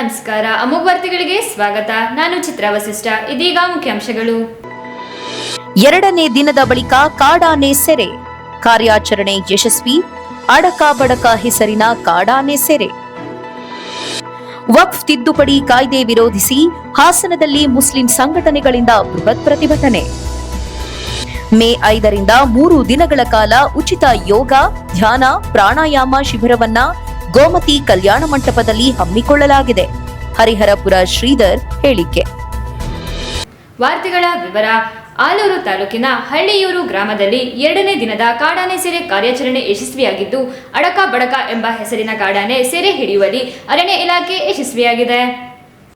ನಮಸ್ಕಾರ. ಅಮೋಘ ವಾರ್ತೆಗಳಿಗೆ ಸ್ವಾಗತ. ನಾನು ಚಿತ್ರ ವಸಿಷ್ಠ. ಇದೀಗ ಮುಖ್ಯಾಂಶಗಳು. ಎರಡನೇ ದಿನದ ಬಳಿಕ ಕಾಡಾನೆ ಸೆರೆ. ಕಾರ್ಯಾಚರಣೆ ಯಶಸ್ವಿ. ಅಡಕ ಬಡಕ ಹೆಸರಿನ ಕಾಡಾನೆ ಸೆರೆ. ವಕ್ಫ್ ತಿದ್ದುಪಡಿ ಕಾಯ್ದೆ ವಿರೋಧಿಸಿ ಹಾಸನದಲ್ಲಿ ಮುಸ್ಲಿಂ ಸಂಘಟನೆಗಳಿಂದ ಬೃಹತ್ ಪ್ರತಿಭಟನೆ. ಮೇ ಐದರಿಂದ ಮೂರು ದಿನಗಳ ಕಾಲ ಉಚಿತ ಯೋಗ, ಧ್ಯಾನ, ಪ್ರಾಣಾಯಾಮ ಶಿಬಿರವನ್ನ ಗೋಮತಿ ಕಲ್ಯಾಣ ಮಂಟಪದಲ್ಲಿ ಹಮ್ಮಿಕೊಳ್ಳಲಾಗಿದೆ. ಹರಿಹರಪುರ ಶ್ರೀಧರ್ ಹೇಳಿಕೆ. ವಾರ್ತೆಗಳ ವಿವರ, ಆಲೂರು ತಾಲೂಕಿನ ಹಳ್ಳಿಯೂರು ಗ್ರಾಮದಲ್ಲಿ ಎರಡನೇ ದಿನದ ಕಾಡಾನೆ ಸೆರೆ ಕಾರ್ಯಾಚರಣೆ ಯಶಸ್ವಿಯಾಗಿದ್ದು ಅಡಕ ಬಡಕ ಎಂಬ ಹೆಸರಿನ ಕಾಡಾನೆ ಸೆರೆ ಹಿಡಿಯುವಲ್ಲಿ ಅರಣ್ಯ ಇಲಾಖೆ ಯಶಸ್ವಿಯಾಗಿದೆ.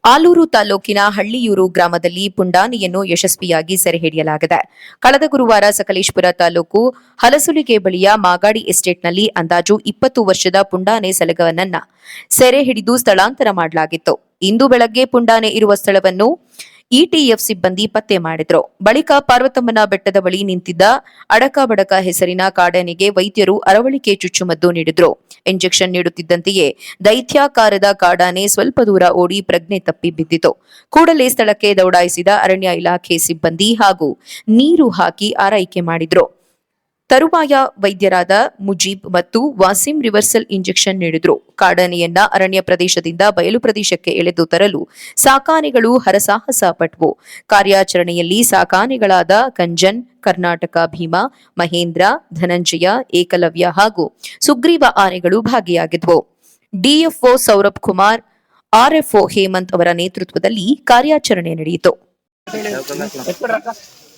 ಆಲೂರು ತಾಲೂಕಿನ ಹಳ್ಳಿಯೂರು ಗ್ರಾಮದಲ್ಲಿ ಪುಂಡಾನೆಯನ್ನು ಯಶಸ್ವಿಯಾಗಿ ಸೆರೆ ಹಿಡಿಯಲಾಗಿದೆ. ಕಳೆದ ಗುರುವಾರ ಸಕಲೇಶ್ಪುರ ತಾಲೂಕು ಹಲಸುಲಿಗೆ ಬಳಿಯ ಮಾಗಾಡಿ ಎಸ್ಟೇಟ್ನಲ್ಲಿ ಅಂದಾಜು ಇಪ್ಪತ್ತು ವರ್ಷದ ಪುಂಡಾನೆ ಸಲಗವನನ್ನ ಸೆರೆ ಹಿಡಿದು ಸ್ಥಳಾಂತರ ಮಾಡಲಾಗಿತ್ತು. ಇಂದು ಬೆಳಗ್ಗೆ ಪುಂಡಾನೆ ಇರುವ ಸ್ಥಳವನ್ನು ಇಟಿಎಫ್ ಸಿಬ್ಬಂದಿ ಪತ್ತೆ ಮಾಡಿದ್ರು. ಬಳಿಕ ಪಾರ್ವತಮ್ಮನ ಬೆಟ್ಟದ ಬಳಿ ನಿಂತಿದ್ದ ಅಡಕ ಬಡಕ ಹೆಸರಿನ ಕಾಡನಿಗೆ ವೈದ್ಯರು ಅರವಳಿಕೆ ಚುಚ್ಚುಮದ್ದು ನೀಡಿದ್ರು. ಇಂಜೆಕ್ಷನ್ ನೀಡುತ್ತಿದ್ದಂತೆಯೇ ದೈತ್ಯಾಕಾರದ ಕಾಡಾನೆ ಸ್ವಲ್ಪ ದೂರ ಓಡಿ ಪ್ರಜ್ಞೆ ತಪ್ಪಿ ಬಿದ್ದಿತು. ಕೂಡಲೇ ಸ್ಥಳಕ್ಕೆ ದೌಡಾಯಿಸಿದ ಅರಣ್ಯ ಇಲಾಖೆ ಸಿಬ್ಬಂದಿ ಹಾಗೂ ನೀರು ಹಾಕಿ ಆರೈಕೆ ಮಾಡಿದ್ರು. ತರುವಾಯ ವೈದ್ಯರಾದ ಮುಜೀಬ್ ಮತ್ತು ವಾಸಿಂ ರಿವರ್ಸಲ್ ಇಂಜೆಕ್ಷನ್ ನೀಡಿದ್ರು. ಕಾಡಾನೆಯನ್ನ ಅರಣ್ಯ ಪ್ರದೇಶದಿಂದ ಬಯಲು ಪ್ರದೇಶಕ್ಕೆ ಎಳೆದು ತರಲು ಸಾಕಾನೆಗಳು ಹರಸಾಹಸ ಪಟ್ವು. ಕಾರ್ಯಾಚರಣೆಯಲ್ಲಿ ಸಾಕಾನೆಗಳಾದ ಕಂಜನ್, ಕರ್ನಾಟಕ ಭೀಮಾ, ಮಹೇಂದ್ರ, ಧನಂಜಯ, ಏಕಲವ್ಯ ಹಾಗೂ ಸುಗ್ರೀವ ಆನೆಗಳು ಭಾಗಿಯಾಗಿದ್ವು. ಡಿಎಫ್ಒ ಸೌರಭ್ ಕುಮಾರ್, ಆರ್ಎಫ್ಒ ಹೇಮಂತ್ ಅವರ ನೇತೃತ್ವದಲ್ಲಿ ಕಾರ್ಯಾಚರಣೆ ನಡೆಯಿತು.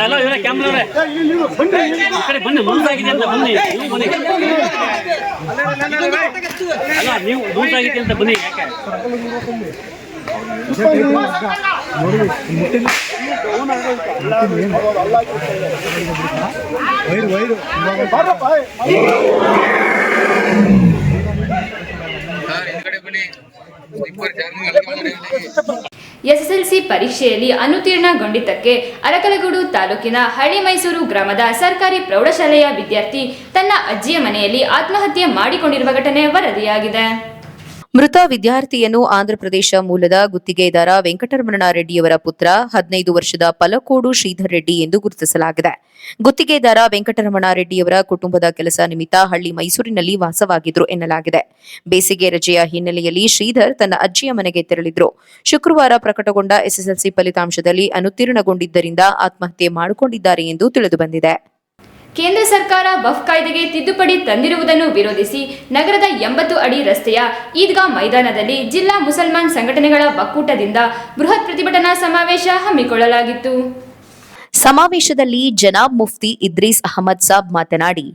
ಅಲ್ಲ ಇವರೇ ಕ್ಯಾಮ್ರಾ ಕಡೆ ಬನ್ನಿ ಲೂಸಾಗಿದೆ ಅಂತ ಬನ್ನಿ ಅಲ್ಲ ನೀವು ಲೂಸಾಗಿದೆ ಅಂತ ಬನ್ನಿ ಯಾಕೆ ಸರ್ ಹಿಂದ್ಗಡೆ ಬನ್ನಿ ಇಬ್ಬರು ಜಾಗ ಅಲ್ಲಿಗೆ ಮಾಡಿ ಎಸ್ಎಸ್ಎಲ್ಸಿ ಪರೀಕ್ಷೆಯಲ್ಲಿ ಅನುತೀರ್ಣಗೊಂಡಿದ್ದಕ್ಕೆ ಅರಕಲಗೂಡು ತಾಲೂಕಿನ ಹಳ್ಳಿ ಮೈಸೂರು ಗ್ರಾಮದ ಸರ್ಕಾರಿ ಪ್ರೌಢಶಾಲೆಯ ವಿದ್ಯಾರ್ಥಿ ತನ್ನ ಅಜ್ಜಿಯ ಮನೆಯಲ್ಲಿ ಆತ್ಮಹತ್ಯೆ ಮಾಡಿಕೊಂಡಿರುವ ಘಟನೆ ವರದಿಯಾಗಿದೆ. ಮೃತ ವಿದ್ಯಾರ್ಥಿಯನ್ನು ಆಂಧ್ರಪ್ರದೇಶ ಮೂಲದ ಗುತ್ತಿಗೆದಾರ ವೆಂಕಟರಮಣ ರೆಡ್ಡಿಯವರ ಪುತ್ರ ಹದಿನೈದು ವರ್ಷದ ಪಲಕೋಡು ಶ್ರೀಧರ್ ರೆಡ್ಡಿ ಎಂದು ಗುರುತಿಸಲಾಗಿದೆ. ಗುತ್ತಿಗೆದಾರ ವೆಂಕಟರಮಣ ರೆಡ್ಡಿಯವರ ಕುಟುಂಬದ ಕೆಲಸ ನಿಮಿತ್ತ ಹಳ್ಳಿ ಮೈಸೂರಿನಲ್ಲಿ ವಾಸವಾಗಿದ್ರು ಎನ್ನಲಾಗಿದೆ. ಬೇಸಿಗೆ ರಜೆಯ ಹಿನ್ನೆಲೆಯಲ್ಲಿ ಶ್ರೀಧರ್ ತನ್ನ ಅಜ್ಜಿಯ ಮನೆಗೆ ತೆರಳಿದ್ರು. ಶುಕ್ರವಾರ ಪ್ರಕಟಗೊಂಡ ಎಸ್ಎಸ್ಎಲ್ಸಿ ಫಲಿತಾಂಶದಲ್ಲಿ ಅನುತ್ತೀರ್ಣಗೊಂಡಿದ್ದರಿಂದ ಆತ್ಮಹತ್ಯೆ ಮಾಡಿಕೊಂಡಿದ್ದಾರೆ ಎಂದು ತಿಳಿದುಬಂದಿದೆ ಕೇಂದ್ರ ಸರ್ಕಾರ ವಫ್ ಕಾಯ್ದೆಗೆ ತಿದ್ದುಪಡಿ ತಂದಿರುವುದನ್ನು ವಿರೋಧಿಸಿ ನಗರದ ಎಂಬತ್ತು ಅಡಿ ರಸ್ತೆಯ ಈದ್ಗಾ ಮೈದಾನದಲ್ಲಿ ಜಿಲ್ಲಾ ಮುಸಲ್ಮಾನ್ ಸಂಘಟನೆಗಳ ಒಕ್ಕೂಟದಿಂದ ಬೃಹತ್ ಪ್ರತಿಭಟನಾ ಸಮಾವೇಶ ಹಮ್ಮಿಕೊಳ್ಳಲಾಗಿತ್ತು. ಸಮಾವೇಶದಲ್ಲಿ ಜನಾಬ್ ಮುಫ್ತಿ ಇದ್ರೀಸ್ ಅಹಮದ್ ಸಾಬ್ ಮಾತನಾಡಿ,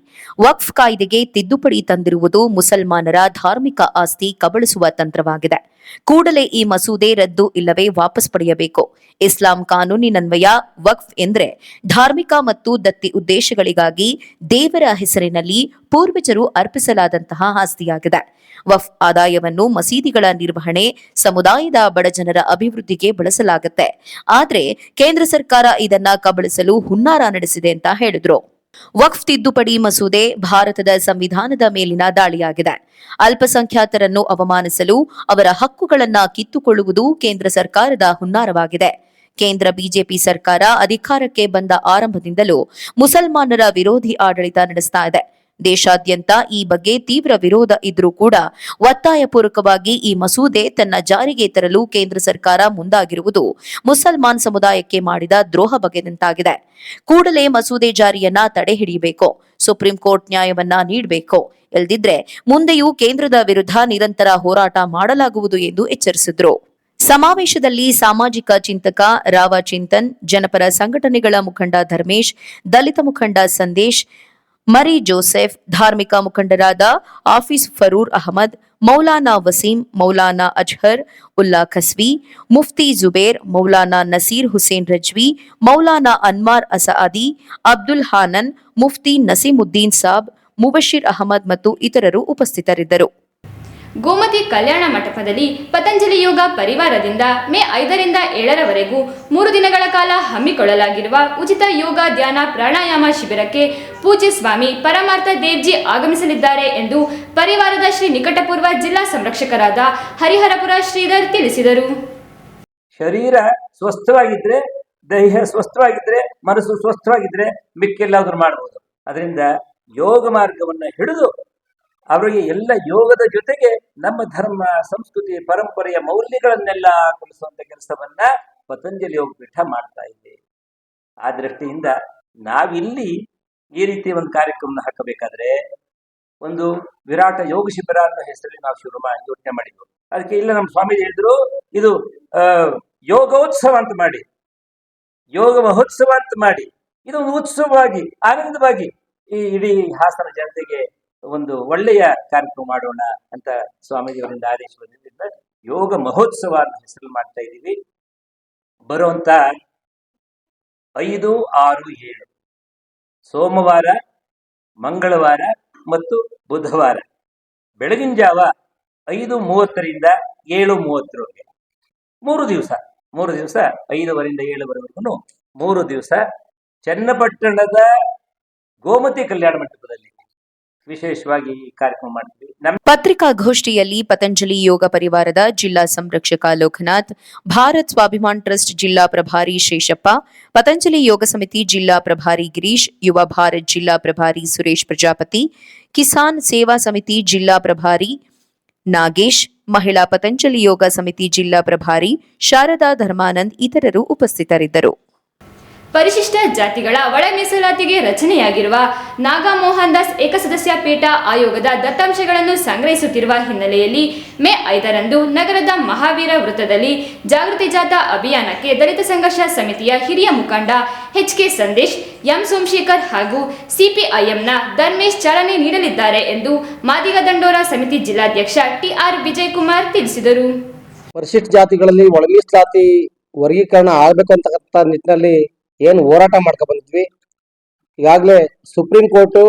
ವಕ್ಫ್ ಕಾಯ್ದೆಗೆ ತಿದ್ದುಪಡಿ ತಂದಿರುವುದು ಮುಸಲ್ಮಾನರ ಧಾರ್ಮಿಕ ಆಸ್ತಿ ಕಬಳಿಸುವ ತಂತ್ರವಾಗಿದೆ. ಕೂಡಲೇ ಈ ಮಸೂದೆ ರದ್ದು ಇಲ್ಲವೇ ವಾಪಸ್ ಪಡೆಯಬೇಕು. ಇಸ್ಲಾಂ ಕಾನೂನಿನನ್ವಯ ವಕ್ಫ್ ಎಂದ್ರೆ ಧಾರ್ಮಿಕ ಮತ್ತು ದತ್ತಿ ಉದ್ದೇಶಗಳಿಗಾಗಿ ದೇವರ ಹೆಸರಿನಲ್ಲಿ ಪೂರ್ವಜರು ಅರ್ಪಿಸಲಾದಂತಹ ಆಸ್ತಿಯಾಗಿದೆ. ವಫ್ ಆದಾಯವನ್ನು ಮಸೀದಿಗಳ ನಿರ್ವಹಣೆ, ಸಮುದಾಯದ ಬಡಜನರ ಅಭಿವೃದ್ಧಿಗೆ ಬಳಸಲಾಗುತ್ತೆ. ಆದರೆ ಕೇಂದ್ರ ಸರ್ಕಾರ ಇದನ್ನ ಕಬಳಿಸಲು ಹುನ್ನಾರ ನಡೆಸಿದೆ ಅಂತ ಹೇಳಿದ್ರು. ವಕ್ಫ್ ತಿದ್ದುಪಡಿ ಮಸೂದೆ ಭಾರತದ ಸಂವಿಧಾನದ ಮೇಲಿನ ದಾಳಿಯಾಗಿದೆ. ಅಲ್ಪಸಂಖ್ಯಾತರನ್ನು ಅವಮಾನಿಸಲು ಅವರ ಹಕ್ಕುಗಳನ್ನು ಕಿತ್ತುಕೊಳ್ಳುವುದು ಕೇಂದ್ರ ಸರ್ಕಾರದ ಹುನ್ನಾರವಾಗಿದೆ. ಕೇಂದ್ರ ಬಿಜೆಪಿ ಸರ್ಕಾರ ಅಧಿಕಾರಕ್ಕೆ ಬಂದ ಆರಂಭದಿಂದಲೂ ಮುಸಲ್ಮಾನರ ವಿರೋಧಿ ಆಡಳಿತ ನಡೆಸ್ತಾ ಇದೆ. ದೇಶಾದ್ಯಂತ ಈ ಬಗ್ಗೆ ತೀವ್ರ ವಿರೋಧ ಇದ್ರೂ ಕೂಡ ಒತ್ತಾಯಪೂರ್ವಕವಾಗಿ ಈ ಮಸೂದೆ ತನ್ನ ಜಾರಿಗೆ ತರಲು ಕೇಂದ್ರ ಸರ್ಕಾರ ಮುಂದಾಗಿರುವುದು ಮುಸಲ್ಮಾನ್ ಸಮುದಾಯಕ್ಕೆ ಮಾಡಿದ ದ್ರೋಹ ಬಗೆದಂತಾಗಿದೆ. ಕೂಡಲೇ ಮಸೂದೆ ಜಾರಿಯನ್ನ ತಡೆ ಹಿಡಿಯಬೇಕು, ಸುಪ್ರೀಂ ಕೋರ್ಟ್ ನ್ಯಾಯವನ್ನ ನೀಡಬೇಕು. ಇಲ್ದಿದ್ರೆ ಮುಂದೆಯೂ ಕೇಂದ್ರದ ವಿರುದ್ಧ ನಿರಂತರ ಹೋರಾಟ ಮಾಡಲಾಗುವುದು ಎಂದು ಎಚ್ಚರಿಸಿದ್ರು. ಸಮಾವೇಶದಲ್ಲಿ ಸಾಮಾಜಿಕ ಚಿಂತಕ ರಾವ ಚಿಂತನ್ ಜನಪರ ಸಂಘಟನೆಗಳ ಮುಖಂಡ ಧರ್ಮೇಶ್, ದಲಿತ ಮುಖಂಡ ಸಂದೇಶ್ ಮರಿ ಜೋಸೆಫ್, ಧಾರ್ಮಿಕ ಮುಖಂಡರಾದ ಆಫೀಸ್ ಫರೂರ್ ಅಹಮದ್, ಮೌಲಾನಾ ವಸೀಂ, ಮೌಲಾನಾ ಅಜ್ಹರ್, ಉಲ್ಲಾ ಖಸ್ವಿ ಮುಫ್ತಿ ಜುಬೇರ್, ಮೌಲಾನಾ ನಸೀರ್ ಹುಸೇನ್ ರಜ್ವಿ, ಮೌಲಾನಾ ಅನ್ಮಾರ್ ಅಸಾದಿ, ಅಬ್ದುಲ್ ಹಾನನ್, ಮುಫ್ತಿ ನಸೀಮುದ್ದೀನ್ ಸಾಬ್, ಮುಬಶಿರ್ ಅಹಮದ್ ಮತ್ತು ಇತರರು ಉಪಸ್ಥಿತರಿದ್ದರು. ಗೋಮತಿ ಕಲ್ಯಾಣ ಮಂಟಪದಲ್ಲಿ ಪತಂಜಲಿ ಯೋಗ ಪರಿವಾರದಿಂದ ಮೇ ಐದರಿಂದ ಏಳರವರೆಗೂ ಮೂರು ದಿನಗಳ ಕಾಲ ಹಮ್ಮಿಕೊಳ್ಳಲಾಗಿರುವ ಉಚಿತ ಯೋಗ ಧ್ಯಾನ ಪ್ರಾಣಾಯಾಮ ಶಿಬಿರಕ್ಕೆ ಪೂಜ್ಯ ಸ್ವಾಮಿ ಪರಮಾರ್ಥ ದೇವ್ಜಿ ಆಗಮಿಸಲಿದ್ದಾರೆ ಎಂದು ಪರಿವಾರದ ಶ್ರೀ ನಿಕಟಪೂರ್ವ ಜಿಲ್ಲಾ ಸಂರಕ್ಷಕರಾದ ಹರಿಹರಪುರ ಶ್ರೀಧರ್ ತಿಳಿಸಿದರು. ಶರೀರ ಸ್ವಸ್ಥವಾಗಿದ್ರೆ, ದೇಹ ಸ್ವಸ್ಥವಾಗಿದ್ರೆ, ಮನಸ್ಸು ಸ್ವಸ್ಥವಾಗಿದ್ರೆ ಮಿಕ್ಕೆಲ್ಲಾದ್ರೂ ಮಾಡಬಹುದು ಅದರಿಂದ ಯೋಗ ಮಾರ್ಗವನ್ನು ಹಿಡಿದು ಅವರಿಗೆ ಎಲ್ಲ ಯೋಗದ ಜೊತೆಗೆ ನಮ್ಮ ಧರ್ಮ, ಸಂಸ್ಕೃತಿ, ಪರಂಪರೆಯ ಮೌಲ್ಯಗಳನ್ನೆಲ್ಲ ಕಲಿಸುವಂತ ಕೆಲಸವನ್ನ ಪತಂಜಲಿ ಯೋಗ ಪೀಠ ಮಾಡ್ತಾ ಇದೆ. ಆ ದೃಷ್ಟಿಯಿಂದ ನಾವಿಲ್ಲಿ ಈ ರೀತಿ ಒಂದು ಕಾರ್ಯಕ್ರಮನ ಹಾಕಬೇಕಾದ್ರೆ ಒಂದು ವಿರಾಟ ಯೋಗ ಶಿಬಿರ ಅನ್ನೋ ಹೆಸರಲ್ಲಿ ನಾವು ಶುರು ಮಾಡಿ ಯೋಚನೆ ಮಾಡಿದ್ವು. ಅದಕ್ಕೆ ಇಲ್ಲ ನಮ್ಮ ಸ್ವಾಮೀಜಿ ಹೇಳಿದ್ರು, ಇದು ಯೋಗೋತ್ಸವ ಅಂತ ಮಾಡಿ. ಯೋಗ ಮಹೋತ್ಸವ ಅಂತ ಮಾಡಿ. ಇದೊಂದು ಉತ್ಸವವಾಗಿ, ಆನಂದವಾಗಿ ಈ ಇಡೀ ಹಾಸನ ಜನತೆಗೆ ಒಂದು ಒಳ್ಳೆಯ ಕಾರ್ಯಕ್ರಮ ಮಾಡೋಣ ಅಂತ ಸ್ವಾಮೀಜಿಯವರಿಂದ ಆದೇಶ ಬಂದಿದ್ದರಿಂದ ಯೋಗ ಮಹೋತ್ಸವ ಅಂತ ಹೆಸರು ಮಾಡ್ತಾ ಇದ್ದೀವಿ. ಬರುವಂತ ಐದು, ಆರು, ಏಳು. ಸೋಮವಾರ, ಮಂಗಳವಾರ ಮತ್ತು ಬುಧವಾರ. ಬೆಳಗಿನ ಜಾವ ಐದು ಮೂವತ್ತರಿಂದ ಏಳು ಮೂವತ್ತರವರೆಗೆ. ಮೂರು ದಿವಸ ಮೂರು ದಿವಸ ಐದವರಿಂದ ಏಳುವರೆವರೆಗೂ ಮೂರು ದಿವಸ ಚನ್ನಪಟ್ಟಣದ ಗೋಮತಿ ಕಲ್ಯಾಣ ಮಂಟಪದಲ್ಲಿ. ವಿಶೇಷವಾಗಿ ಈ ಕಾರ್ಯಕ್ರಮ ಮಾಡ್ತೀವಿ. ನಮ್ಮ ಪತ್ರಿಕಾಗೋಷ್ಠಿಯಲ್ಲಿ ಪತಂಜಲಿ ಯೋಗ ಪರಿವಾರದ ಜಿಲ್ಲಾ ಸಂರಕ್ಷಕ ಲೋಕನಾಥ್, ಭಾರತ್ ಸ್ವಾಭಿಮಾನ್ ಟ್ರಸ್ಟ್ ಜಿಲ್ಲಾ ಪ್ರಭಾರಿ ಶೇಷಪ್ಪ, ಪತಂಜಲಿ ಯೋಗ ಸಮಿತಿ ಜಿಲ್ಲಾ ಪ್ರಭಾರಿ ಗಿರೀಶ್, ಯುವ ಭಾರತ್ ಜಿಲ್ಲಾ ಪ್ರಭಾರಿ ಸುರೇಶ್ ಪ್ರಜಾಪತಿ, ಕಿಸಾನ್ ಸೇವಾ ಸಮಿತಿ ಜಿಲ್ಲಾ ಪ್ರಭಾರಿ ನಾಗೇಶ್, ಮಹಿಳಾ ಪತಂಜಲಿ ಯೋಗ ಸಮಿತಿ ಜಿಲ್ಲಾ ಪ್ರಭಾರಿ ಶಾರದಾ ಧರ್ಮಾನಂದ್ ಇತರರು ಉಪಸ್ಥಿತರಿದ್ದರು. ಪರಿಶಿಷ್ಟ ಜಾತಿಗಳ ಒಳ ಮೀಸಲಾತಿಗೆ ರಚನೆಯಾಗಿರುವ ನಾಗಮೋಹನ್ ದಾಸ್ ಏಕಸದಸ್ಯ ಪೀಠ ಆಯೋಗದ ದತ್ತಾಂಶಗಳನ್ನು ಸಂಗ್ರಹಿಸುತ್ತಿರುವ ಹಿನ್ನೆಲೆಯಲ್ಲಿ ಮೇ ಐದರಂದು ನಗರದ ಮಹಾವೀರ ವೃತ್ತದಲ್ಲಿ ಜಾಗೃತಿ ಜಾಥಾ ಅಭಿಯಾನಕ್ಕೆ ದಲಿತ ಸಂಘರ್ಷ ಸಮಿತಿಯ ಹಿರಿಯ ಮುಖಂಡ H K Sandesh, M Somashekar ಹಾಗೂ ಸಿಪಿಐಎಂನ ಧರ್ಮೇಶ್ ಚಾಲನೆ ನೀಡಲಿದ್ದಾರೆ ಎಂದು ಮಾದಿಗ ದಂಡೋರ ಸಮಿತಿ ಜಿಲ್ಲಾಧ್ಯಕ್ಷ ಟಿಆರ್ ವಿಜಯಕುಮಾರ್ ತಿಳಿಸಿದರು. ಪರಿಶಿಷ್ಟ ಜಾತಿಗಳಲ್ಲಿ ಒಳ ಮೀಸಲಾತಿ ವರ್ಗೀಕರಣ ಅಂತಕ್ಕಂಥ ನಿಟ್ಟಿನಲ್ಲಿ ಏನು ಹೋರಾಟ ಮಾಡ್ಕೊ ಬಂದಿದ್ವಿ. ಈಗಾಗಲೇ ಸುಪ್ರೀಂ ಕೋರ್ಟು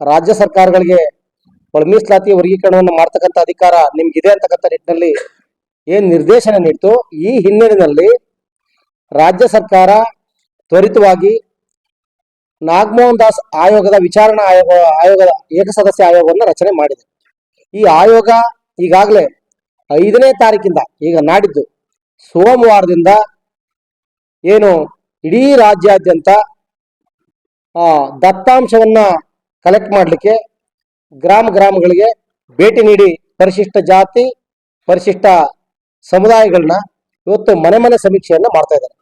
ರಾಜ್ಯ ಸರ್ಕಾರಗಳಿಗೆ ಮೀಸಲಾತಿ ವರ್ಗೀಕರಣವನ್ನು ಮಾಡ್ತಕ್ಕಂಥ ಅಧಿಕಾರ ನಿಮ್ಗಿದೆ ಅಂತಕ್ಕಂಥ ನಿಟ್ಟಿನಲ್ಲಿ ಏನು ನಿರ್ದೇಶನ ನೀಡ್ತು. ಈ ಹಿನ್ನೆಲೆಯಲ್ಲಿ ರಾಜ್ಯ ಸರ್ಕಾರ ತ್ವರಿತವಾಗಿ ನಾಗಮೋಹನ್ ದಾಸ್ ಆಯೋಗದ ವಿಚಾರಣಾ ಆಯೋಗ, ಆಯೋಗದ ಏಕಸದಸ್ಯ ಆಯೋಗವನ್ನು ರಚನೆ ಮಾಡಿದೆ. ಈ ಆಯೋಗ ಈಗಾಗಲೇ ಐದನೇ ತಾರೀಕಿಂದ ಈಗ ನಾಡಿದ್ದು ಸೋಮವಾರದಿಂದ ಏನು ಇಡೀ ರಾಜ್ಯಾದ್ಯಂತ ದತ್ತಾಂಶವನ್ನ ಕಲೆಕ್ಟ್ ಮಾಡಲಿಕ್ಕೆ ಗ್ರಾಮ ಗ್ರಾಮಗಳಿಗೆ ಭೇಟಿ ನೀಡಿ ಪರಿಶಿಷ್ಟ ಜಾತಿ, ಪರಿಶಿಷ್ಟ ಸಮುದಾಯಗಳನ್ನ ಇವತ್ತು ಮನೆ ಮನೆ ಸಮೀಕ್ಷೆಯನ್ನ ಮಾಡ್ತಾ ಇದ್ದಾರೆ.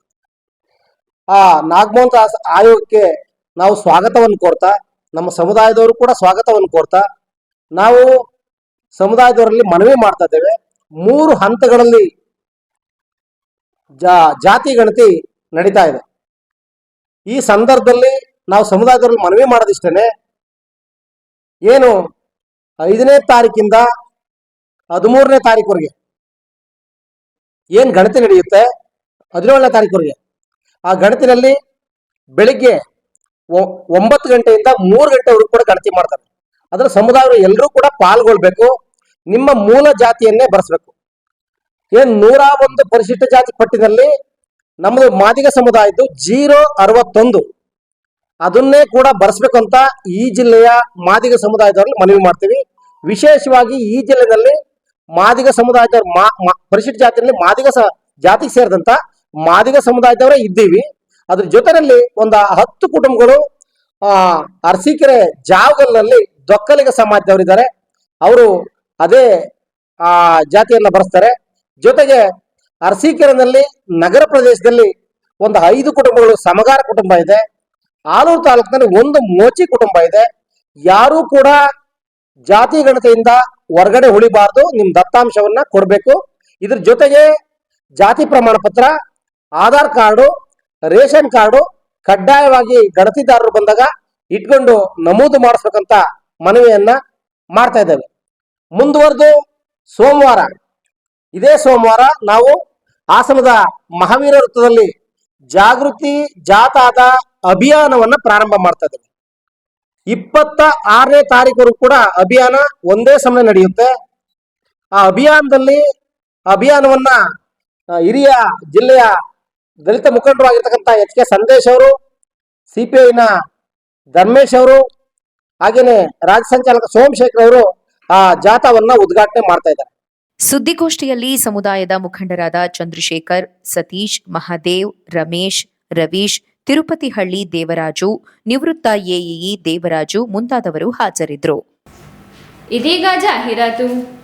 ಆ, ನಾಗಮೋಹನ್ ಆಯೋಗಕ್ಕೆ ನಾವು ಸ್ವಾಗತವನ್ನು ಕೋರ್ತಾ ನಮ್ಮ ಸಮುದಾಯದವರು ಕೂಡ ಸ್ವಾಗತವನ್ನು ಕೋರ್ತಾ ನಾವು ಸಮುದಾಯದವರಲ್ಲಿ ಮನವಿ ಮಾಡ್ತಾ ಇದ್ದೇವೆ. ಮೂರು ಹಂತಗಳಲ್ಲಿ ಜಾತಿ ಗಣತಿ ನಡೀತಾ ಇದೆ. ಈ ಸಂದರ್ಭದಲ್ಲಿ ನಾವು ಸಮುದಾಯದವರಲ್ಲಿ ಮನವಿ ಮಾಡೋದಿಷ್ಟೇನೆ. ಏನು? ಐದನೇ ತಾರೀಕಿಂದ ಹದಿಮೂರನೇ ತಾರೀಕುವರೆಗೆ. ಏನು ಗಣತಿ ನಡೆಯುತ್ತೆ? ಹದಿನೇಳನೇ ತಾರೀಕುವರೆಗೆ. ಆ ಗಣತಿನಲ್ಲಿ ಬೆಳಿಗ್ಗೆ ಒಂಬತ್ತು ಗಂಟೆಯಿಂದ ಮೂರು ಗಂಟೆವರೆಗೂ ಕೂಡ ಗಣತಿ ಮಾಡ್ತಾರೆ. ಅದರ ಸಮುದಾಯರು ಎಲ್ಲರೂ ಕೂಡ ಪಾಲ್ಗೊಳ್ಬೇಕು. ನಿಮ್ಮ ಮೂಲ ಜಾತಿಯನ್ನೇ ಬರೆಸ್ಬೇಕು. ಏನ್ ನೂರ ಒಂದು ಪರಿಶಿಷ್ಟ ಜಾತಿ ಪಟ್ಟಿನಲ್ಲಿ ನಮ್ಮದು ಮಾದಿಗ ಸಮುದಾಯದ್ದು ಜೀರೋ ಅರವತ್ತೊಂದು. ಅದನ್ನೇ ಕೂಡ ಬರೆಸ್ಬೇಕು ಅಂತ ಈ ಜಿಲ್ಲೆಯ ಮಾದಿಗ ಸಮುದಾಯದವರಲ್ಲಿ ಮನವಿ ಮಾಡ್ತೀವಿ. ವಿಶೇಷವಾಗಿ ಈ ಜಿಲ್ಲೆಯಲ್ಲಿ ಮಾದಿಗ ಸಮುದಾಯದವರು ಪರಿಶಿಷ್ಟ ಜಾತಿಯಲ್ಲಿ ಮಾದಿಗ ಸ, ಜಾತಿಗೆ ಸೇರಿದಂತ ಮಾದಿಗ ಸಮುದಾಯದವರೇ ಇದ್ದೀವಿ. ಅದ್ರ ಜೊತೆಯಲ್ಲಿ ಒಂದು ಹತ್ತು ಕುಟುಂಬಗಳು, ಆ, ಅರಸೀಕೆರೆ ಜಾವಗಲ್ನಲ್ಲಿ ದೊಕ್ಕಲಿಗ ಸಮಾಜದವರಿದ್ದಾರೆ. ಅವರು ಅದೇ, ಆ, ಜಾತಿಯನ್ನ ಬರೆಸ್ತಾರೆ. ಜೊತೆಗೆ ಅರಸೀಕೆರೆನಲ್ಲಿ ನಗರ ಪ್ರದೇಶದಲ್ಲಿ ಒಂದು ಐದು ಕುಟುಂಬಗಳು ಸಮಗಾರ ಕುಟುಂಬ ಇದೆ. ಆಲೂರು ತಾಲೂಕಿನಲ್ಲಿ ಒಂದು ಮೋಚಿ ಕುಟುಂಬ ಇದೆ. ಯಾರೂ ಕೂಡ ಜಾತಿ ಗಣತೆಯಿಂದ ಹೊರಗಡೆ ಉಳಿಬಾರ್ದು. ನಿಮ್ ದತ್ತಾಂಶವನ್ನ ಕೊಡಬೇಕು. ಇದ್ರ ಜೊತೆಗೆ ಜಾತಿ ಪ್ರಮಾಣ ಪತ್ರ, ಆಧಾರ್ ಕಾರ್ಡು, ರೇಷನ್ ಕಾರ್ಡು ಕಡ್ಡಾಯವಾಗಿ ಗಣತಿದಾರರು ಬಂದಾಗ ಇಟ್ಕೊಂಡು ನಮೂದು ಮಾಡಿಸ್ಬೇಕಂತ ಮನವಿಯನ್ನ ಮಾಡ್ತಾ ಇದ್ದೇವೆ. ಮುಂದುವರೆದು ಸೋಮವಾರ. ಇದೇ ಸೋಮವಾರ ನಾವು ಹಾಸನದ ಮಹಾವೀರ ವೃತ್ತದಲ್ಲಿ ಜಾಗೃತಿ ಜಾಥಾದ ಅಭಿಯಾನವನ್ನ ಪ್ರಾರಂಭ ಮಾಡ್ತಾ ಇದ್ದೇವೆ ಇಪ್ಪತ್ತ ಆರನೇ ತಾರೀಕು ಕೂಡ ಅಭಿಯಾನ ಒಂದೇ ಸಮಯ ನಡೆಯುತ್ತೆ. ಆ ಅಭಿಯಾನದಲ್ಲಿ ಅಭಿಯಾನವನ್ನ ಹಿರಿಯ ಜಿಲ್ಲೆಯ ದಲಿತ ಮುಖಂಡರಾಗಿರ್ತಕ್ಕಂಥ ಎಚ್ ಕೆ ಸಂದೇಶ್ ಅವರು, ಸಿಪಿಐನ ಧರ್ಮೇಶ್ ಅವರು, ಹಾಗೇನೆ ರಾಜ್ಯ ಸಂಚಾಲಕ ಸೋಮಶೇಖರ್ ಅವರು ಆ ಜಾಥಾವನ್ನ ಉದ್ಘಾಟನೆ ಮಾಡ್ತಾ ಇದ್ದಾರೆ. ಸುದ್ದಿಗೋಷ್ಠಿಯಲ್ಲಿ ಸಮುದಾಯದ ಮುಖಂಡರಾದ ಚಂದ್ರಶೇಖರ್, ಸತೀಶ್, ಮಹಾದೇವ್, ರಮೇಶ್, ರವೀಶ್, ತಿರುಪತಿಹಳ್ಳಿ ದೇವರಾಜು, ನಿವೃತ್ತ ಎಇಇ ದೇವರಾಜು ಮುಂತಾದವರು ಹಾಜರಿದ್ದರು. ಇದೀಗ ಜಾಹೀರಾತು.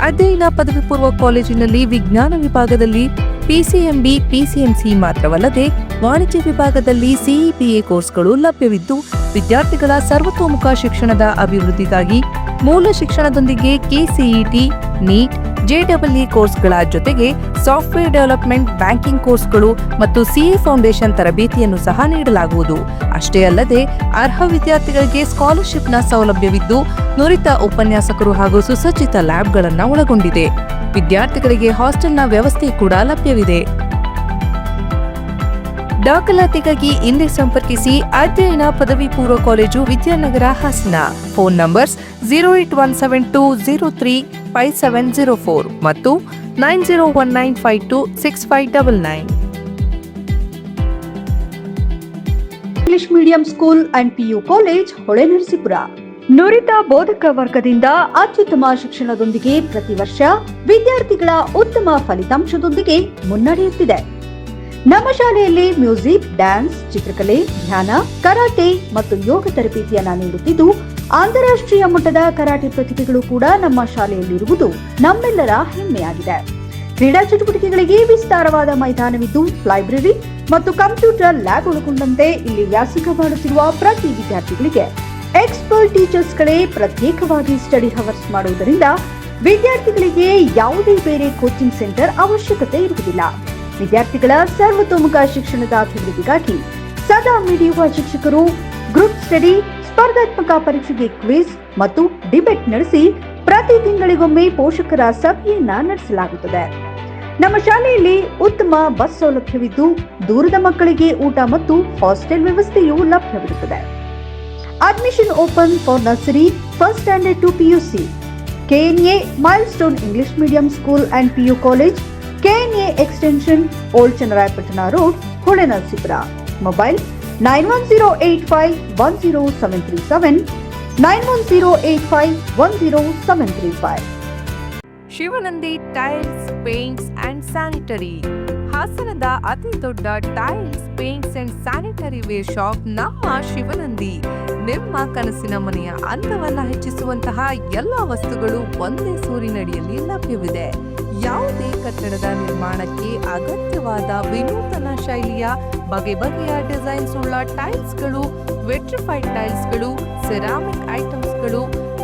ಅಧ್ಯಯನ ಪದವಿ ಪೂರ್ವ ಕಾಲೇಜಿನಲ್ಲಿ ವಿಜ್ಞಾನ ವಿಭಾಗದಲ್ಲಿ ಪಿಸಿಎಂಬಿ ಪಿಸಿಎಂಸಿ ಮಾತ್ರವಲ್ಲದೆ ವಾಣಿಜ್ಯ ವಿಭಾಗದಲ್ಲಿ ಸಿಇಪಿಎ ಕೋರ್ಸ್ಗಳು ಲಭ್ಯವಿದ್ದು, ವಿದ್ಯಾರ್ಥಿಗಳ ಸರ್ವತೋಮುಖ ಶಿಕ್ಷಣದ ಅಭಿವೃದ್ಧಿಗಾಗಿ ಮೂಲ ಶಿಕ್ಷಣದೊಂದಿಗೆ ಕೆಸಿಇಟಿ ನೀಟ್ ಜೆಡಬ್ಲ್ಇ ಕೋರ್ಸ್ಗಳ ಜೊತೆಗೆ ಸಾಫ್ಟ್ವೇರ್ ಡೆವಲಪ್ಮೆಂಟ್ ಬ್ಯಾಂಕಿಂಗ್ ಕೋರ್ಸ್ಗಳು ಮತ್ತು ಸಿಎ ಫೌಂಡೇಶನ್ ತರಬೇತಿಯನ್ನು ಸಹ ನೀಡಲಾಗುವುದು. ಅಷ್ಟೇ ಅಲ್ಲದೆ, ಅರ್ಹ ವಿದ್ಯಾರ್ಥಿಗಳಿಗೆ ಸ್ಕಾಲರ್ಶಿಪ್ನ ಸೌಲಭ್ಯವಿದ್ದು, ನುರಿತ ಉಪನ್ಯಾಸಕರು ಹಾಗೂ ಸುಸಜ್ಜಿತ ಲ್ಯಾಬ್ಗಳನ್ನು ಒಳಗೊಂಡಿದೆ. ವಿದ್ಯಾರ್ಥಿಗಳಿಗೆ ಹಾಸ್ಟೆಲ್ನ ವ್ಯವಸ್ಥೆ ಕೂಡ ಲಭ್ಯವಿದೆ. ದಾಖಲಾತಿಗಾಗಿ ಇಂದೇ ಸಂಪರ್ಕಿಸಿ ಅಧ್ಯಯನ ಪದವಿ ಪೂರ್ವ college Vidyanagara Hassan. Phone numbers zero eight one seven two zero three five seven zero four ಮತ್ತು nine zero one nine five two six five double nine English medium school and PU college Holenarasipura ನುರಿತ ಬೋಧಕ ವರ್ಗದಿಂದ ಅತ್ಯುತ್ತಮ ಶಿಕ್ಷಣದೊಂದಿಗೆ ಪ್ರತಿ ವರ್ಷ ವಿದ್ಯಾರ್ಥಿಗಳ ಉತ್ತಮ ಫಲಿತಾಂಶದೊಂದಿಗೆ ಮುನ್ನಡೆಯುತ್ತಿದೆ. ನಮ್ಮ ಶಾಲೆಯಲ್ಲಿ ಮ್ಯೂಸಿಕ್, ಡ್ಯಾನ್ಸ್, ಚಿತ್ರಕಲೆ, ಧ್ಯಾನ, ಕರಾಟೆ ಮತ್ತು ಯೋಗ ತರಬೇತಿಯನ್ನ ನೀಡುತ್ತಿದ್ದು ಅಂತಾರಾಷ್ಟ್ರೀಯ ಮಟ್ಟದ ಕರಾಟೆ ಪ್ರತಿಭೆಗಳು ಕೂಡ ನಮ್ಮ ಶಾಲೆಯಲ್ಲಿರುವುದು ನಮ್ಮೆಲ್ಲರ ಹೆಮ್ಮೆಯಾಗಿದೆ. ಕ್ರೀಡಾ ಚಟುವಟಿಕೆಗಳಿಗೆ ವಿಸ್ತಾರವಾದ ಮೈದಾನವಿದ್ದು ಲೈಬ್ರರಿ ಮತ್ತು ಕಂಪ್ಯೂಟರ್ ಲ್ಯಾಬ್ ಒಳಗೊಂಡಂತೆ ಇಲ್ಲಿ ವ್ಯಾಸಂಗ ಮಾಡುತ್ತಿರುವ ಪ್ರತಿ ವಿದ್ಯಾರ್ಥಿಗಳಿಗೆ ಎಕ್ಸ್ಪರ್ಟ್ ಟೀಚರ್ಸ್ಗಳೇ ಪ್ರತ್ಯೇಕವಾಗಿ ಸ್ಟಡಿ ಹವರ್ಸ್ ಮಾಡುವುದರಿಂದ ವಿದ್ಯಾರ್ಥಿಗಳಿಗೆ ಯಾವುದೇ ಬೇರೆ ಕೋಚಿಂಗ್ ಸೆಂಟರ್ ಅವಶ್ಯಕತೆ ಇರುವುದಿಲ್ಲ. ವಿದ್ಯಾರ್ಥಿಗಳ ಸರ್ವತೋಮುಖ ಶಿಕ್ಷಣದ ಅಭಿವೃದ್ಧಿಗಾಗಿ ಸದಾ ಮೀಡಿಯುವ ಶಿಕ್ಷಕರು, ಗ್ರೂಪ್ ಸ್ಟಡಿ ಸ್ಪರ್ಧಾತ್ಮಕ ಪರೀಕ್ಷೆಗೆ ಕ್ವಿಜ್ ಮತ್ತು ಡಿಬೇಟ್ ನಡೆಸಿ ಪ್ರತಿ ತಿಂಗಳಿಗೊಮ್ಮೆ ಪೋಷಕರ ಸಭೆಯನ್ನ ನಡೆಸಲಾಗುತ್ತದೆ. ನಮ್ಮ ಶಾಲೆಯಲ್ಲಿ ಉತ್ತಮ ಬಸ್ ಸೌಲಭ್ಯವಿದ್ದು ದೂರದ ಮಕ್ಕಳಿಗೆ ಊಟ ಮತ್ತು ಹಾಸ್ಟೆಲ್ ವ್ಯವಸ್ಥೆಯೂ ಲಭ್ಯವಿರುತ್ತದೆ. Admission open for nursery first standard to PUC. KNA milestone English medium school and PU college KNA extension old Channarayapatna road Hole Narasipura mobile nine one zero eight five one zero seven three seven, nine one zero eight five one zero seven three five. Shivanandi tiles, paints and sanitary. ಹಾಸನದ ಅತಿ ದೊಡ್ಡ tiles, paints and sanitary ware shop ನಮ್ಮ ಶಿವನಂದಿ. ನಿಮ್ಮ ಕನಸಿನ ಮನೆಯ ಅಂದವನ್ನ ಹೆಚ್ಚಿಸುವಂತಹ ಎಲ್ಲ ವಸ್ತುಗಳು ಒಂದೇ ಸೂರಿನಡಿಯಲ್ಲಿ ಲಭ್ಯವಿದೆ. ಯಾವುದೇ ಕಟ್ಟಡದ ನಿರ್ಮಾಣಕ್ಕೆ ಅಗತ್ಯವಾದ ವಿನೂತನ ಶೈಲಿಯ ಬಗೆ ಬಗೆಯ ಡಿಸೈನ್ಸ್ ಉಳ್ಳ ಟೈಲ್ಸ್ಗಳು vitrified ಟೈಲ್ಸ್ಗಳು ceramic ಐಟಮ್ಸ್ಗಳು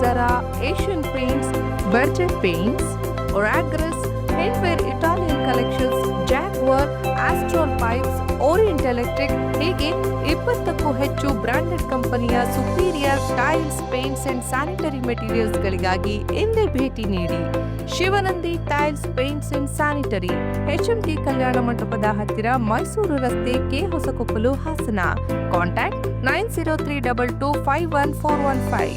sir Asian paints Berger paints ಒರಾಗ್ರಸ್ hardware Italian collections Jaquar Astral pipes Orient electric ಹೀಗೆ ಇಪ್ಪತ್ತಕ್ಕೂ ಹೆಚ್ಚು ಬ್ರಾಂಡೆಡ್ ಕಂಪನಿಯ superior tiles paints and sanitary ಮೆಟೀರಿಯಲ್ಸ್ಗಳಿಗಾಗಿ ಎಂದೇ ಭೇಟಿ ನೀಡಿ. Shivanandi tiles paints and sanitary T ಕಲ್ಯಾಣ ಮಂಟಪದ ಹತ್ತಿರ ಮೈಸೂರು ರಸ್ತೆ K Hosakoppalu Hassan. Contact nine zero three double two five one four one five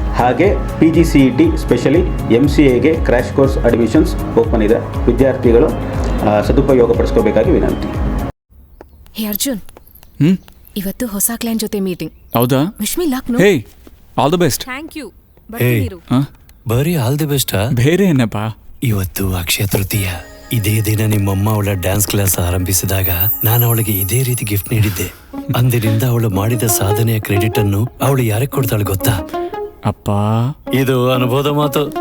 ಹಾಗೆ P G C E T specially M C ಎಗೆ crash course admissions open ಇದೆ. ವಿದ್ಯಾರ್ಥಿಗಳು ಸದುಪಯೋಗ ಪಡಿಸ್ಕೋಬೇಕಾಗಿ ವಿನಂತಿ. ಹೇ ಅರ್ಜುನ್ ಹ್ಮ್? ಇವತ್ತು ಹೊಸ ಕ್ಲೈನ್ ಜೊತೆ ಮೀಟಿಂಗ್ ಹೌದಾ? Wish me luck hey all the best thank you. ಬರ್ತೀರು ಬರೀ ಆಲ್ ದಿ ಬೆಸ್ಟ್ ಬೇರೆ ಏನಪ್ಪ? ಇವತ್ತು ಅಕ್ಷಯ ತೃತೀಯ. ಇದೇ ದಿನ ನಿಮ್ಮಮ್ಮ ಅವಳ ಡ್ಯಾನ್ಸ್ ಕ್ಲಾಸ್ ಆರಂಭಿಸಿದಾಗ ನಾನು ಅವಳಿಗೆ ಇದೇ ರೀತಿ ಗಿಫ್ಟ್ ನೀಡಿದ್ದೆ. ಅಂದಿನಿಂದ ಅವಳು ಮಾಡಿದ ಸಾಧನೆಯ ಕ್ರೆಡಿಟ್ ಅನ್ನು ಅವಳು ಯಾರಿಗೆ ಕೊಡ್ತಾಳೆ ಗೊತ್ತಾ? ಅಪ್ಪ ಇದು ಅನುಭವದ ಮಾತು.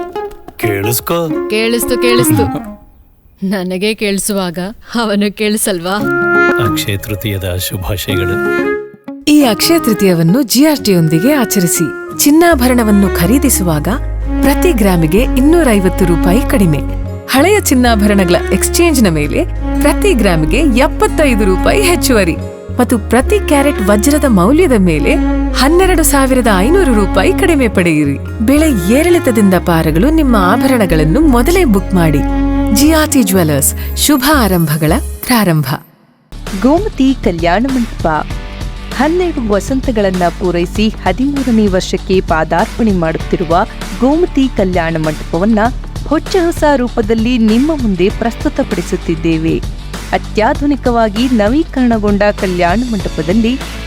ಕೇಳಿಸ್ಕೋ. ಕೇಳಿಸ್ತು ಕೇಳಿಸ್ತು. ನನಗೆ ಕೇಳಿಸುವಾಗ ಅವನು ಕೇಳಿಸಲ್ವಾ? ಅಕ್ಷಯ ತೃತೀಯದ ಶುಭಾಶಯಗಳು. ಈ ಅಕ್ಷಯ ತೃತೀಯವನ್ನು ಜಿಆರ್ಟಿಯೊಂದಿಗೆ ಆಚರಿಸಿ ಚಿನ್ನಾಭರಣವನ್ನು ಖರೀದಿಸುವಾಗ ಪ್ರತಿ ಗ್ರಾಮಿಗೆ ಇನ್ನೂರೈವತ್ತು ರೂಪಾಯಿ ಕಡಿಮೆ. ಹಳೆಯ ಚಿನ್ನಾಭರಣಗಳ ಎಕ್ಸ್ಚೇಂಜ್ನ ಮೇಲೆ ಪ್ರತಿ ಗ್ರಾಮಿಗೆ ಎಪ್ಪತ್ತೈದು ರೂಪಾಯಿ ಹೆಚ್ಚುವರಿ. ಮತ್ತು ಪ್ರತಿ ಕ್ಯಾರೆಟ್ ವಜ್ರದ ಮೌಲ್ಯದ ಮೇಲೆ ಹನ್ನೆರಡು ಸಾವಿರದ ಐನೂರು ರೂಪಾಯಿ ಕಡಿಮೆ ಪಡೆಯಿರಿ. ಬೆಳೆ ಏರಿಳಿತದಿಂದ ಪಾರಗಳು ನಿಮ್ಮ ಆಭರಣಗಳನ್ನು ಮೊದಲೇ ಬುಕ್ ಮಾಡಿ. ಜಿಆರ್ಟಿ ಜ್ಯುವೆಲರ್ಸ್ ಶುಭ ಆರಂಭಗಳ ಪ್ರಾರಂಭ. ಗೋಮತಿ ಕಲ್ಯಾಣ ಮಂಟಪ. ಹನ್ನೆರಡು ವಸಂತಗಳನ್ನು ಪೂರೈಸಿ ಹದಿಮೂರನೇ ವರ್ಷಕ್ಕೆ ಪಾದಾರ್ಪಣೆ ಮಾಡುತ್ತಿರುವ ಗೋಮತಿ ಕಲ್ಯಾಣ ಮಂಟಪವನ್ನ ಹೊಚ್ಚ ಹೊಸ ರೂಪದಲ್ಲಿ ನಿಮ್ಮ ಮುಂದೆ ಪ್ರಸ್ತುತಪಡಿಸುತ್ತಿದ್ದೇವೆ. ಅತ್ಯಾಧುನಿಕವಾಗಿ ನವೀಕರಣಗೊಂಡ ಕಲ್ಯಾಣ ಮಂಟಪದಲ್ಲಿ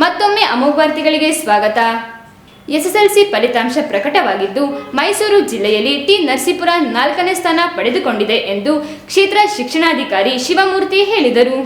ಮತ್ತೊಮ್ಮೆ ಅಮೋಘ ವಾರ್ತೆಗಳಿಗೆ ಸ್ವಾಗತ. ಎಸ್ಎಸ್ಎಲ್ಸಿ ಫಲಿತಾಂಶ ಪ್ರಕಟವಾಗಿದ್ದು, ಮೈಸೂರು ಜಿಲ್ಲೆಯಲ್ಲಿ ಟಿ ನರಸೀಪುರ ನಾಲ್ಕನೇ ಸ್ಥಾನ ಪಡೆದುಕೊಂಡಿದೆ ಎಂದು ಕ್ಷೇತ್ರ ಶಿಕ್ಷಣಾಧಿಕಾರಿ ಶಿವಮೂರ್ತಿ ಹೇಳಿದರು.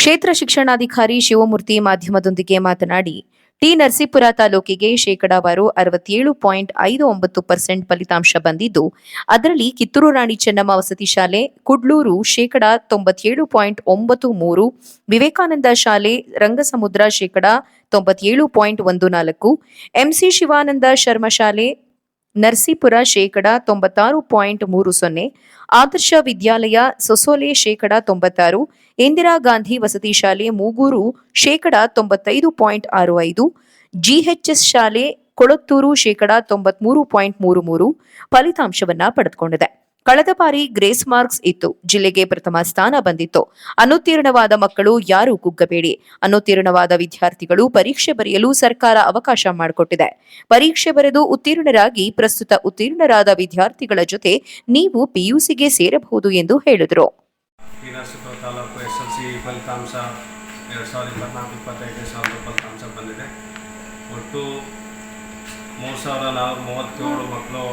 ಕ್ಷೇತ್ರ ಶಿಕ್ಷಣಾಧಿಕಾರಿ ಶಿವಮೂರ್ತಿ ಮಾಧ್ಯಮದೊಂದಿಗೆ ಮಾತನಾಡಿ ಟಿ ನರಸೀಪುರ ತಾಲೂಕಿಗೆ ಶೇಕಡಾವಾರು ಅರವತ್ತೇಳು ಪಾಯಿಂಟ್ ಐದು ಒಂಬತ್ತು ಪರ್ಸೆಂಟ್ ಫಲಿತಾಂಶ ಬಂದಿದ್ದು, ಅದರಲ್ಲಿ ಕಿತ್ತೂರು ರಾಣಿ ಚೆನ್ನಮ್ಮ ವಸತಿ ಶಾಲೆ, ಕುಡ್ಲೂರು ಶೇಕಡಾ ತೊಂಬತ್ತೇಳು ಪಾಯಿಂಟ್ ಒಂಬತ್ತು ಮೂರು, ವಿವೇಕಾನಂದ ಶಾಲೆ, ರಂಗಸಮುದ್ರ ಶೇಕಡಾ ತೊಂಬತ್ತೇಳು ಪಾಯಿಂಟ್ ಒಂದು ನಾಲ್ಕು ಎಂಸಿ ಶಿವಾನಂದ ಶರ್ಮ ಶಾಲೆ ನರಸೀಪುರ ಶೇಕಡ ತೊಂಬತ್ತಾರು ಪಾಯಿಂಟ್ ಮೂರು ಸೊನ್ನೆ, ಆದರ್ಶ ವಿದ್ಯಾಲಯ ಸೊಸೋಲೆ ಶೇಕಡ ತೊಂಬತ್ತಾರು, ಇಂದಿರಾ ಗಾಂಧಿ ವಸತಿ ಶಾಲೆ ಮೂಗೂರು ಶೇಕಡ ತೊಂಬತ್ತೈದು ಪಾಯಿಂಟ್ ಆರು ಐದು ಜಿಎಚ್ಎಸ್ ಶಾಲೆ ಕೊಳತ್ತೂರು ಶೇಕಡ ತೊಂಬತ್ಮೂರು ಪಾಯಿಂಟ್ ಮೂರು ಮೂರು ಫಲಿತಾಂಶವನ್ನು ಪಡೆದುಕೊಂಡಿದೆ. ಕಳೆದ ಬಾರಿ ಗ್ರೇಸ್ ಮಾರ್ಕ್ಸ್ ಇತ್ತು. ಜಿಲ್ಲೆಗೆ ಪ್ರಥಮ ಸ್ಥಾನ ಬಂದಿತ್ತು. ಅನುತ್ತೀರ್ಣವಾದ ಮಕ್ಕಳು ಯಾರೂ ಕುಗ್ಗಬೇಡಿ. ಅನುತ್ತೀರ್ಣವಾದ ವಿದ್ಯಾರ್ಥಿಗಳು ಪರೀಕ್ಷೆ ಬರೆಯಲು ಸರ್ಕಾರ ಅವಕಾಶ ಮಾಡಿಕೊಟ್ಟಿದೆ. ಪರೀಕ್ಷೆ ಬರೆದು ಉತ್ತೀರ್ಣರಾಗಿ ಪ್ರಸ್ತುತ ಉತ್ತೀರ್ಣರಾದ ವಿದ್ಯಾರ್ಥಿಗಳ ಜೊತೆ ನೀವು ಪಿಯುಸಿಗೆ ಸೇರಬಹುದು ಎಂದು ಹೇಳಿದರು. ಎರಡು ಸಾವಿರದ ಬಂದಿದೆ. ಒಟ್ಟು ಮೂರು ಸಾವಿರದ ನಾಲ್ಕು ಮೂವತ್ತೇಳು ಮಕ್ಕಳು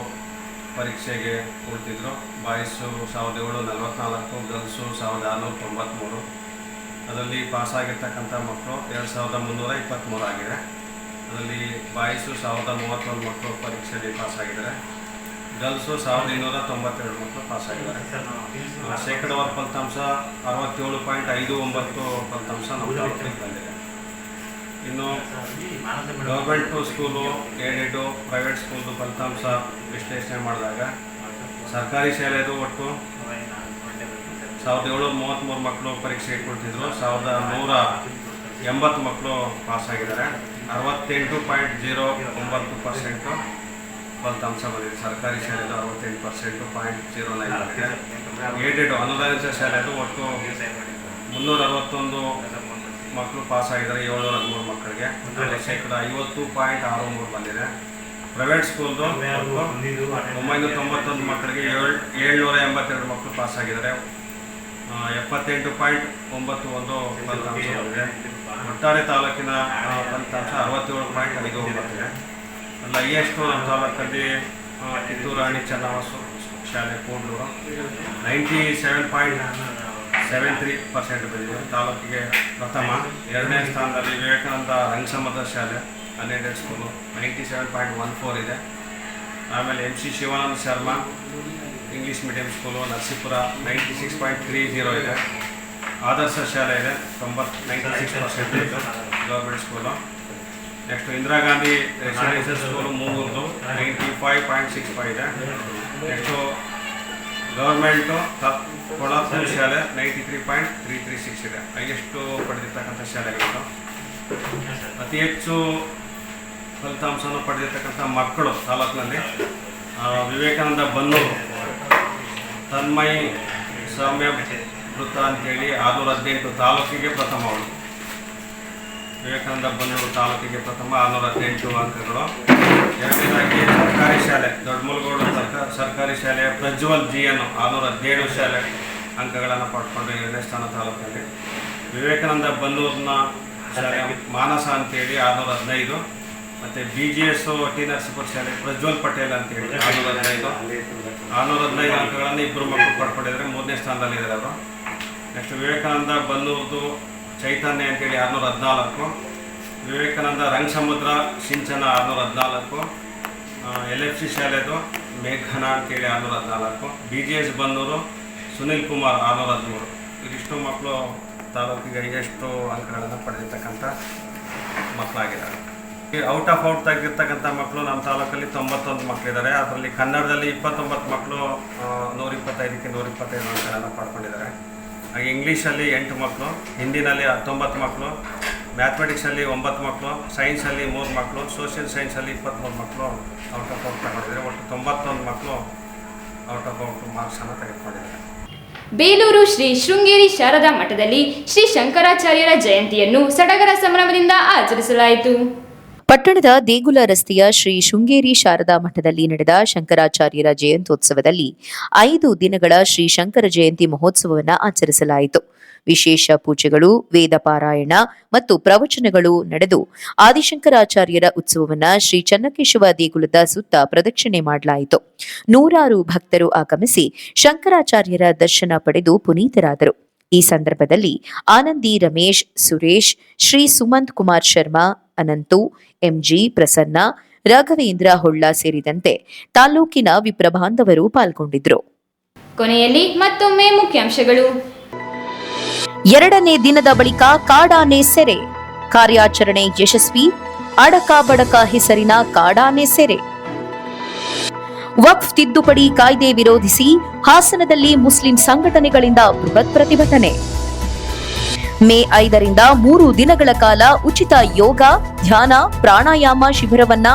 ಪರೀಕ್ಷೆಗೆ ಕೊಡ್ತಿದ್ರು ಬಾಯ್ಸು ಸಾವಿರದ ಏಳು ನಲವತ್ತ್ನಾಲ್ಕು ಗರ್ಲ್ಸು ಸಾವಿರದ ಆರುನೂರ ತೊಂಬತ್ತ್ಮೂರು ಅದರಲ್ಲಿ ಪಾಸಾಗಿರ್ತಕ್ಕಂಥ ಮಕ್ಕಳು ಎರಡು ಸಾವಿರದ ಮುನ್ನೂರ ಇಪ್ಪತ್ತ್ಮೂರು ಆಗಿದೆ. ಅದರಲ್ಲಿ ಬಾಯ್ಸು ಸಾವಿರದ ಮೂವತ್ತೊಂದು ಮಕ್ಕಳು ಪರೀಕ್ಷೆಯಲ್ಲಿ ಪಾಸಾಗಿದ್ದಾರೆ. ಗರ್ಲ್ಸು ಸಾವಿರದ ಇನ್ನೂರ ತೊಂಬತ್ತೆರಡು ಮಕ್ಕಳು ಪಾಸಾಗಿದ್ದಾರೆ. ಶೇಕಡವಾರು ಶೇಕಡಾವಾರು ಫಲಿತಾಂಶ, ಅರವತ್ತೇಳು ಪಾಯಿಂಟ್ ಐದು ಒಂಬತ್ತು ಫಲಿತಾಂಶ ನಮ್ಮ ಬಂದಿದೆ. ಇನ್ನು ಗೌರ್ಮೆಂಟ್ ಸ್ಕೂಲು ಏಡೆಡು ಪ್ರೈವೇಟ್ ಸ್ಕೂಲ್ದು ಫಲಿತಾಂಶ ವಿಶ್ಲೇಷಣೆ ಮಾಡಿದಾಗ ಸರ್ಕಾರಿ ಶಾಲೆದು ಒಟ್ಟು ಸಾವಿರದ ಏಳ್ನೂರ ಮೂವತ್ತ್ಮೂರು ಮಕ್ಕಳು ಪರೀಕ್ಷೆ ಇಟ್ಕೊಳ್ತಿದ್ರು. ಸಾವಿರದ ನೂರ ಎಂಬತ್ತು ಮಕ್ಕಳು ಪಾಸಾಗಿದ್ದಾರೆ ಅರವತ್ತೆಂಟು ಪಾಯಿಂಟ್ ಜೀರೋ ಒಂಬತ್ತು ಪರ್ಸೆಂಟು ಫಲಿತಾಂಶ ಬಂದಿದೆ. ಸರ್ಕಾರಿ ಶಾಲೆದು ಅರವತ್ತೆಂಟು ಪರ್ಸೆಂಟು ಪಾಯಿಂಟ್ ಜೀರೋ ನೈನ್ ಆಗಿದೆ ಏಡೆಡ್ ಅನುದಾನಿತ ಶಾಲೆದು ಒಟ್ಟು ಮುನ್ನೂರ ಅರವತ್ತೊಂದು ಮಕ್ಕಳು ಪಾಸ್ ಆಗಿದ್ದಾರೆ ಏಳ್ನೂರ ಹದಿಮೂರು ಮಕ್ಕಳಿಗೆ. ಶೇಕಡ ಐವತ್ತು ಪಾಯಿಂಟ್ ಆರು ಮೂರು ಬಂದಿದೆ ಪ್ರೈವೇಟ್ ಸ್ಕೂಲ್ದು ಒಂಬೈನೂರ ತೊಂಬತ್ತೊಂದು ಮಕ್ಕಳಿಗೆ ಏಳು ಏಳ್ನೂರ ಎಂಬತ್ತೆರಡು ಮಕ್ಕಳು ಪಾಸ್ ಆಗಿದ್ದಾರೆ. ಎಪ್ಪತ್ತೆಂಟು ಪಾಯಿಂಟ್ ಒಂಬತ್ತು ಒಂದು ಫಲಿತಾಂಶ ಬಂದಿದೆ. ಒಟ್ಟಾರೆ ತಾಲೂಕಿನ ಫಲಿತಾಂಶ ಅರವತ್ತೇಳು ಪಾಯಿಂಟ್ ಐದು ಒಂಬತ್ತಿದೆ ಅಲ್ಲ ಹೈಯೆಸ್ಟು ನಮ್ಮ ತಾಲೂಕಲ್ಲಿ ಕಿತ್ತೂರು ರಾಣಿ ಚೆನ್ನಮ್ಮ ಶಾಲೆ Kudlur. Ninety seven point seven three percent ಬಂದಿದೆ. ತಾಲೂಕಿಗೆ ಪ್ರಥಮ, ಎರಡನೇ ಸ್ಥಾನದಲ್ಲಿ ವಿವೇಕಾನಂದ ರಂಗಸಮ್ಮದ ಶಾಲೆ, ಹನ್ನೆರಡು school ninety seven point one four ಇದೆ. ಆಮೇಲೆ M C Shivananda Sharma English medium school Narasipura ninety six point three zero ಇದೆ. ಆದರ್ಶ ಶಾಲೆ ಇದೆ, ತೊಂಬತ್ತು ninety six percentage government school next Indira Gandhi residential school ಮೂರು ninety five point six five ಇದೆ. Next government Kolapura ಶಾಲೆ ninety three point three three six ಇದೆ. Highest ಪಡೆದಿರ್ತಕ್ಕಂಥ ಶಾಲೆಗಳು ಅತಿ ಹೆಚ್ಚು ಫಲಿತಾಂಶವನ್ನು ಪಡೆದಿರ್ತಕ್ಕಂಥ ಮಕ್ಕಳು ತಾಲೂಕಿನಲ್ಲಿ ವಿವೇಕಾನಂದ ಬನ್ನೂರು, ತನ್ಮಯಿ ಸೌಮ್ಯ ವೃತ್ತ ಅಂತೇಳಿ ಆದೂರು ಹದಿನೆಂಟು ತಾಲೂಕಿಗೆ ಪ್ರಥಮ ಅವಳು. ವಿವೇಕಾನಂದ ಬನ್ನೂರು ತಾಲೂಕಿಗೆ ಪ್ರಥಮ ಆರುನೂರ ಹದಿನೆಂಟು ಅಂಕಗಳು. ಎರಡನೇದಾಗಿ ಸರ್ಕಾರಿ ಶಾಲೆ ದೊಡ್ಡಮಲ್ಗೌಡ ಸರ್ಕಾರ ಸರ್ಕಾರಿ ಶಾಲೆ ಪ್ರಜ್ವಲ್ ಜಿ ಎನ್ ಆರುನೂರ ಹದಿನೇಳು ಶಾಲೆ ಅಂಕಗಳನ್ನು ಪಡ್ಕೊಂಡು ಎರಡನೇ ಸ್ಥಾನ ತಾಲೂಕಲ್ಲಿ. ವಿವೇಕಾನಂದ ಬನ್ನೂರಿನ ಶಾಲೆ ಮಾನಸ ಅಂತೇಳಿ ಆರುನೂರ ಹದಿನೈದು ಮತ್ತು B G S T Narasipura ಶಾಲೆ ಪ್ರಜ್ವಲ್ ಪಟೇಲ್ ಅಂತೇಳಿ ಆರುನೂರ ಹದಿನೈದು ಆರುನೂರ ಹದಿನೈದು ಅಂಕಗಳನ್ನು ಇಬ್ಬರು ಮಕ್ಕಳು ಪಡ್ಕೊಂಡಿದ್ದಾರೆ, ಮೂರನೇ ಸ್ಥಾನದಲ್ಲಿದ್ದಾರೆ ಅವರು. ನೆಕ್ಸ್ಟ್ ವಿವೇಕಾನಂದ ಬನ್ನೂರ್ದು ಚೈತನ್ಯ ಅಂತೇಳಿ ಆರುನೂರ ಹದಿನಾಲ್ಕು ವಿವೇಕಾನಂದ ರಂಗಸಮುದ್ರ, ಸಿಂಚನ ಆರುನೂರ ಹದಿನಾಲ್ಕು ಎಲ್ ಎಫ್ ಸಿ ಶಾಲೆದು ಮೇಘನ ಅಂತೇಳಿ ಆರುನೂರ ಹದಿನಾಲ್ಕು B G S Bannur, Sunil Kumar ಆರುನೂರ ಹದಿಮೂರು ಇದಿಷ್ಟು ಮಕ್ಕಳು ತಾಲೂಕಿಗೆ ಎಷ್ಟು ಅಂಕಗಳನ್ನು ಪಡೆದಿರ್ತಕ್ಕಂಥ ಮಕ್ಕಳಾಗಿದ್ದಾರೆ. ಈ ಔಟ್ ಆಫ್ ಔಟ್ ತೆಗೆದಿರ್ತಕ್ಕಂಥ ಮಕ್ಕಳು ನಮ್ಮ ತಾಲೂಕಲ್ಲಿ ತೊಂಬತ್ತೊಂದು ಮಕ್ಕಳಿದ್ದಾರೆ. ಅದರಲ್ಲಿ ಕನ್ನಡದಲ್ಲಿ ಇಪ್ಪತ್ತೊಂಬತ್ತು ಮಕ್ಕಳು ನೂರಿಪ್ಪತ್ತೈದಕ್ಕೆ ನೂರಿಪ್ಪತ್ತೈದು ಅಂಕಗಳನ್ನು ಪಡ್ಕೊಂಡಿದ್ದಾರೆ. ಹಾಗೆ ಇಂಗ್ಲೀಷಲ್ಲಿ ಎಂಟು ಮಕ್ಕಳು, ಹಿಂದಿನಲ್ಲಿ ಹತ್ತೊಂಬತ್ತು ಮಕ್ಕಳು, ಮ್ಯಾಥಮೆಟಿಕ್ಸಲ್ಲಿ ಒಂಬತ್ತು ಮಕ್ಕಳು, ಸೈನ್ಸಲ್ಲಿ ಮೂರು ಮಕ್ಕಳು, ಸೋಷಿಯಲ್ ಸೈನ್ಸಲ್ಲಿ ಇಪ್ಪತ್ತ್ಮೂರು ಮಕ್ಕಳು ಔಟ್ ಆಫ್ ಔಟ್ ತಗೊಂಡಿದ್ದಾರೆ. ಒಟ್ಟು ತೊಂಬತ್ತೊಂದು ಮಕ್ಕಳು ಔಟ್ ಆಫ್ ಔಟ್ ಮಾರ್ಕ್ಸನ್ನು ತೆಗೆದುಕೊಂಡಿದ್ದಾರೆ. ಬೇಲೂರು ಶ್ರೀ ಶೃಂಗೇರಿ ಶಾರದಾ ಮಠದಲ್ಲಿ ಶ್ರೀ ಶಂಕರಾಚಾರ್ಯರ ಜಯಂತಿಯನ್ನು ಸಡಗರ ಸಂಭ್ರಮದಿಂದ ಆಚರಿಸಲಾಯಿತು. ಪಟ್ಟಣದ ದೇಗುಲ ರಸ್ತೆಯ ಶ್ರೀ ಶೃಂಗೇರಿ ಶಾರದಾ ಮಠದಲ್ಲಿ ನಡೆದ ಶಂಕರಾಚಾರ್ಯರ ಜಯಂತ್ಯೋತ್ಸವದಲ್ಲಿ ಐದು ದಿನಗಳ ಶ್ರೀ ಶಂಕರ ಜಯಂತಿ ಮಹೋತ್ಸವವನ್ನು ಆಚರಿಸಲಾಯಿತು. ವಿಶೇಷ ಪೂಜೆಗಳು, ವೇದ ಪಾರಾಯಣ ಮತ್ತು ಪ್ರವಚನಗಳು ನಡೆದು ಆದಿಶಂಕರಾಚಾರ್ಯರ ಉತ್ಸವವನ್ನ ಶ್ರೀ ಚನ್ನಕೇಶವ ದೇಗುಲದ ಸುತ್ತ ಪ್ರದಕ್ಷಿಣೆ ಮಾಡಲಾಯಿತು. ನೂರಾರು ಭಕ್ತರು ಆಗಮಿಸಿ ಶಂಕರಾಚಾರ್ಯರ ದರ್ಶನ ಪಡೆದು ಪುನೀತರಾದರು. ಈ ಸಂದರ್ಭದಲ್ಲಿ ಆನಂದಿ ರಮೇಶ್, ಸುರೇಶ್, ಶ್ರೀ ಸುಮಂತ್ ಕುಮಾರ್ ಶರ್ಮಾ ಅನಂತು ಎಂಜಿ ಪ್ರಸನ್ನ ರಾಘವೇಂದ್ರ ಹೊಳ್ಳ ಸೇರಿದಂತೆ ತಾಲೂಕಿನ ವಿಪ್ರಬಾಂಧವರು ಪಾಲ್ಗೊಂಡಿದ್ದರು. ಪಾಲ್ಗೊಂಡಿದ್ರು ಕೊನೆಯಲ್ಲಿ ಮತ್ತೊಮ್ಮೆ ಮುಖ್ಯಾಂಶಗಳು. ಎರಡನೇ ದಿನದ ಬಳಿಕ ಕಾಡಾನೆ ಸೆರೆ. ಕಾರ್ಯಾಚರಣೆ ಯಶಸ್ವಿ ಅಡಕ ಬಡಕ ಹೆಸರಿನ ಕಾಡಾನೆ ಸೆರೆ. ವಕ್ಫ್ ತಿದ್ದುಪಡಿ ಕಾಯ್ದೆ ವಿರೋಧಿಸಿ ಹಾಸನದಲ್ಲಿ ಮುಸ್ಲಿಂ ಸಂಘಟನೆಗಳಿಂದ ಬೃಹತ್ ಪ್ರತಿಭಟನೆ. ಮೇ ಐದರಿಂದ ಮೂರು ದಿನಗಳ ಕಾಲ ಉಚಿತ ಯೋಗ, ಧ್ಯಾನ, ಪ್ರಾಣಾಯಾಮ ಶಿಬಿರವನ್ನ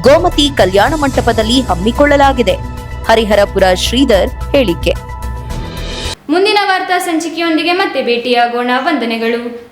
ಗೋಮತಿ ಕಲ್ಯಾಣ ಮಂಟಪದಲ್ಲಿ ಹಮ್ಮಿಕೊಳ್ಳಲಾಗಿದೆ. ಹರಿಹರಪುರ ಶ್ರೀಧರ್ ಹೇಳಿಕೆ. ಮುಂದಿನ ವಾರ್ತಾ ಸಂಚಿಕೆಯೊಂದಿಗೆ ಮತ್ತೆ ಭೇಟಿಯಾಗೋಣ. ವಂದನೆಗಳು.